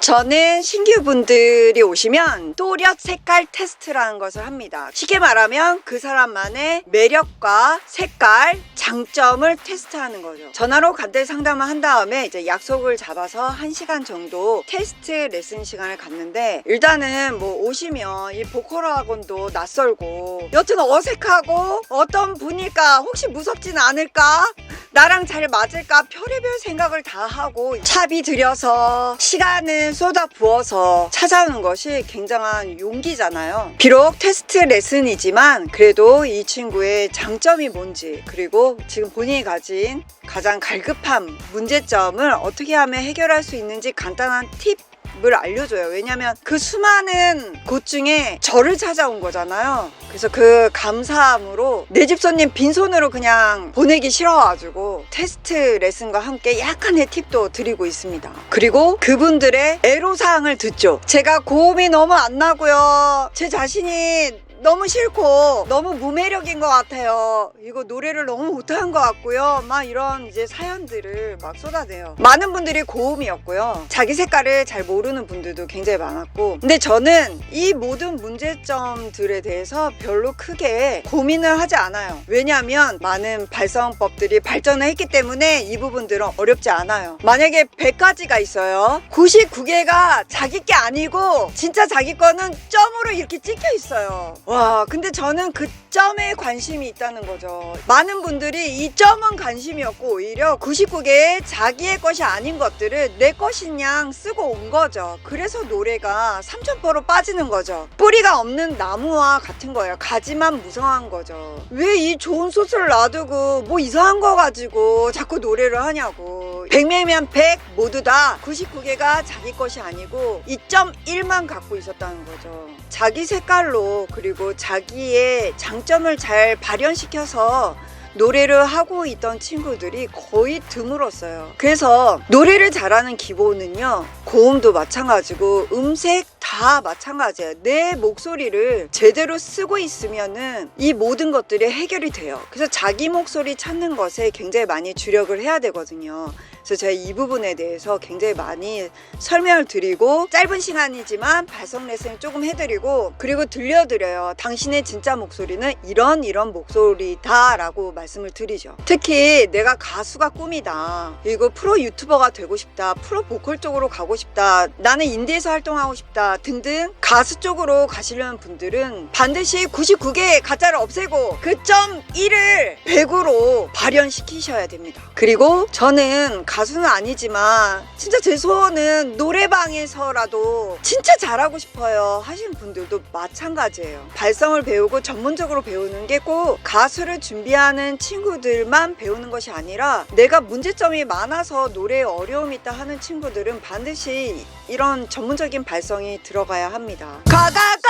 저는 신규분들이 오시면 또렷 색깔 테스트라는 것을 합니다. 쉽게 말하면 그 사람만의 매력과 색깔, 장점을 테스트하는 거죠. 전화로 간단히 상담을 한 다음에 이제 약속을 잡아서 1시간 정도 테스트 레슨 시간을 갖는데 일단은 뭐 오시면 이 보컬 학원도 낯설고 여튼 어색하고 어떤 분일까 혹시 무섭진 않을까 나랑 잘 맞을까 별의별 생각을 다 하고 차비 들여서 시간을 쏟아 부어서 찾아오는 것이 굉장한 용기잖아요. 비록 테스트 레슨이지만 그래도 이 친구의 장점이 뭔지 그리고 지금 본인이 가진 가장 갈급한 문제점을 어떻게 하면 해결할 수 있는지 간단한 팁 을 알려줘요. 왜냐면 그 수많은 곳 중에 저를 찾아온 거잖아요. 그래서 그 감사함으로 내 집 손님 빈손으로 그냥 보내기 싫어가지고 테스트 레슨과 함께 약간의 팁도 드리고 있습니다. 그리고 그분들의 애로사항을 듣죠. 제가 고음이 너무 안 나고요. 제 자신이 너무 싫고 너무 무매력인 것 같아요. 이거 노래를 너무 못하는 것 같고요. 막 이런 이제 사연들을 막 쏟아내요. 많은 분들이 고음이었고요. 자기 색깔을 잘 모르는 분들도 굉장히 많았고. 근데 저는 이 모든 문제점들에 대해서 별로 크게 고민을 하지 않아요. 왜냐하면 많은 발성법들이 발전을 했기 때문에 이 부분들은 어렵지 않아요. 만약에 100가지가 있어요. 99개가 자기 게 아니고 진짜 자기 거는 점으로 이렇게 찍혀 있어요. 와, 근데 저는 그 점에 관심이 있다는 거죠. 많은 분들이 이 점은 관심이 없고 오히려 99개의 자기의 것이 아닌 것들을 내 것인 양 쓰고 온 거죠. 그래서 노래가 3,000%로 빠지는 거죠. 뿌리가 없는 나무와 같은 거예요. 가지만 무성한 거죠. 왜 이 좋은 소스를 놔두고 뭐 이상한 거 가지고 자꾸 노래를 하냐고. 100명이면 100 모두 다 99개가 자기 것이 아니고 2.1만 갖고 있었다는 거죠. 자기 색깔로 그리고 자기의 장 점을 잘 발현시켜서 노래를 하고 있던 친구들이 거의 드물었어요. 그래서 노래를 잘하는 기본은요, 고음도 마찬가지고 음색 다 마찬가지예요. 내 목소리를 제대로 쓰고 있으면은 이 모든 것들이 해결이 돼요. 그래서 자기 목소리 찾는 것에 굉장히 많이 주력을 해야 되거든요. 그래서 제가 이 부분에 대해서 굉장히 많이 설명을 드리고 짧은 시간이지만 발성 레슨을 조금 해드리고 그리고 들려드려요. 당신의 진짜 목소리는 이런 이런 목소리다 라고 말씀을 드리죠. 특히 내가 가수가 꿈이다. 그리고 프로 유튜버가 되고 싶다. 프로 보컬 쪽으로 가고 싶다. 나는 인디에서 활동하고 싶다. 등등 가수 쪽으로 가시려는 분들은 반드시 99개의 가짜를 없애고 그 점 1을 100으로 발현시키셔야 됩니다. 그리고 저는 가수는 아니지만 진짜 제 소원은 노래방에서라도 진짜 잘하고 싶어요 하시는 분들도 마찬가지예요. 발성을 배우고 전문적으로 배우는 게 꼭 가수를 준비하는 친구들만 배우는 것이 아니라 내가 문제점이 많아서 노래에 어려움이 있다 하는 친구들은 반드시 이런 전문적인 발성이 들어가야 합니다. 가가가!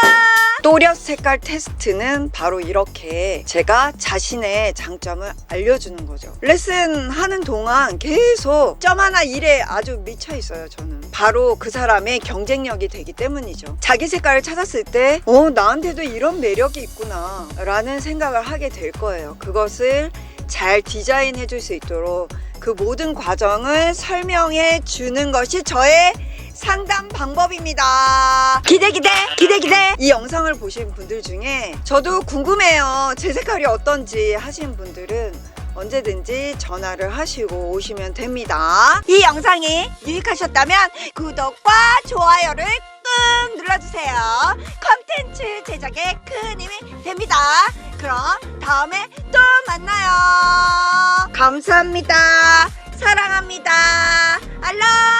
또렷 색깔 테스트는 바로 이렇게 제가 자신의 장점을 알려주는 거죠. 레슨 하는 동안 계속 점 하나 일에 아주 미쳐 있어요, 저는. 바로 그 사람의 경쟁력이 되기 때문이죠. 자기 색깔을 찾았을 때, 어, 나한테도 이런 매력이 있구나. 라는 생각을 하게 될 거예요. 그것을 잘 디자인해 줄 수 있도록 그 모든 과정을 설명해 주는 것이 저의 상담 방법입니다. 기대 기대 기대 기대. 이 영상을 보신 분들 중에 저도 궁금해요. 제 색깔이 어떤지 하시는 분들은 언제든지 전화를 하시고 오시면 됩니다. 이 영상이 유익하셨다면 구독과 좋아요를 꾹 눌러주세요. 컨텐츠 제작에 큰 힘이 됩니다. 그럼 다음에 또 만나요. 감사합니다. 사랑합니다. 알라